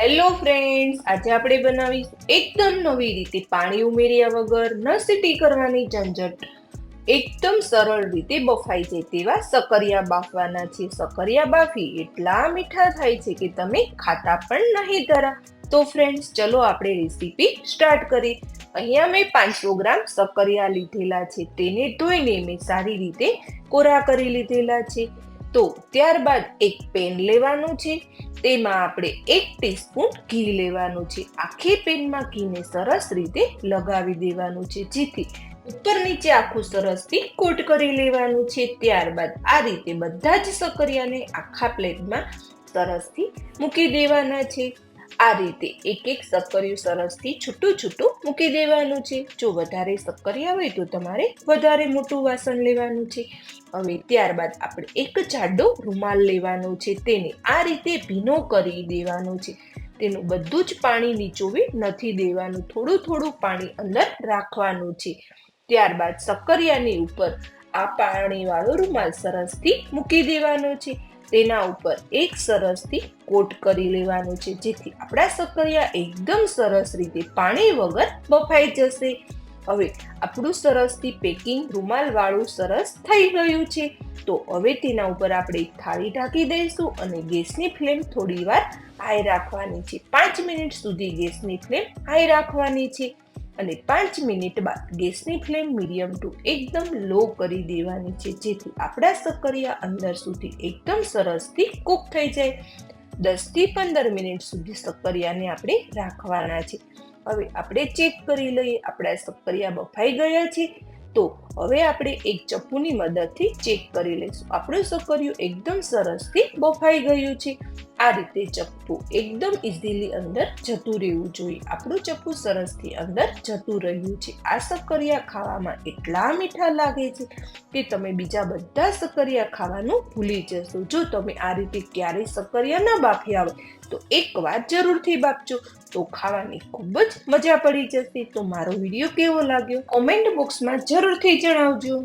Hello friends આજે આપણે બનાવીશું એકદમ નવી રીતે પાણી ઉમેર્યા વગર ન સીટી કરવાની ઝંઝટ એકદમ સરળ રીતે બફાઈ જાય તેવા સકરિયા બાફવાના છે. સકરિયા બાફી એટલા મીઠા થાય છે કે તમે ખાતા પણ નહીં ધરા તો ફ્રેન્ડ્સ ચલો આપણે રેસીપી સ્ટાર્ટ કરી અહીંયા મેં પાંચસો ગ્રામ સકરિયા લીધેલા છે. તેને ધોઈને મેં સારી રીતે કોરા કરી લીધેલા છે. તો ત્યારબાદ એક પેન લેવાનું છે. તેમાં આપણે એક ટીસ્પૂન ઘી લેવાનું છે. આખી પેનમાં ઘીને સરસ રીતે લગાવી દેવાનું છે. જેથી ઉપર નીચે આખું સરસથી કોટ કરી લેવાનું છે. ત્યારબાદ આ રીતે બધા જ સકરિયાને આખા પ્લેટમાં સરસથી મૂકી દેવાના છે. આ રીતે એક એક સક્કરિયું સરસથી છૂટું છૂટું મૂકી દેવાનું છે. જો વધારે સક્કરિયા હોય તો તમારે વધારે મોટું વાસણ લેવાનું છે. હવે ત્યારબાદ આપણે એક જાડો રૂમાલ લેવાનો છે. તેને આ રીતે ભીનો કરી દેવાનો છે. તેનું બધું જ પાણી નીચોવી નથી દેવાનું. થોડું થોડું પાણી અંદર રાખવાનું છે. ત્યારબાદ સક્કરિયાની ઉપર આ પાણીવાળો રૂમાલ સરસથી મૂકી દેવાનો છે. તેના ઉપર એક સરસથી કોટ કરી લેવાનું છે. જેથી આપણા સક્કરિયા એકદમ સરસ રીતે પાણી વગર બફાઈ જશે. હવે આપણું સરસથી પેકિંગ રૂમાલવાળું સરસ થઈ ગયું છે. તો હવે તેના ઉપર આપણે એક થાળી ઢાંકી દઈશું અને ગેસની ફ્લેમ થોડી વાર હાઈ રાખવાની છે. પાંચ મિનિટ સુધી ગેસની ફ્લેમ હાઈ રાખવાની છે. અને પાંચ મિનિટ બાદ ગેસની ફ્લેમ મીડિયમ ટુ એકદમ લો કરી દેવાની છે, જેથી આપણા સક્કરિયા અંદર સુધી એકદમ સરસથી કૂક થઈ જાય. દસથી પંદર મિનિટ સુધી સક્કરિયાને આપણે રાખવાના છે. હવે આપણે ચેક કરી લઈએ આપણા સક્કરિયા બફાઈ ગયા છે. તો હવે આપણે એક ચપ્પુની મદદથી ચેક કરી લઈશું. આપણું સક્કરિયું એકદમ સરસથી બફાઈ ગયું છે. આ રીતે ચપ્પુ એકદમ ઇઝીલી અંદર જતું રહેવું જોઈએ. આપણું ચપ્પુ સરસથી અંદર જતું રહ્યું છે. આ સક્કરિયા ખાવામાં એટલા મીઠા લાગે છે કે તમે બીજા બધા સક્કરિયા ખાવાનું ભૂલી જશો. જો તમે આ રીતે ક્યારેય સક્કરિયા ના બાફ્યા હોય તો એકવાર જરૂરથી બાફજો. તો ખાવાની ખૂબ જ મજા પડી જશે. તો મારો વીડિયો કેવો લાગ્યો? કોમેન્ટ બોક્સમાં જરૂરથી જણાવજો.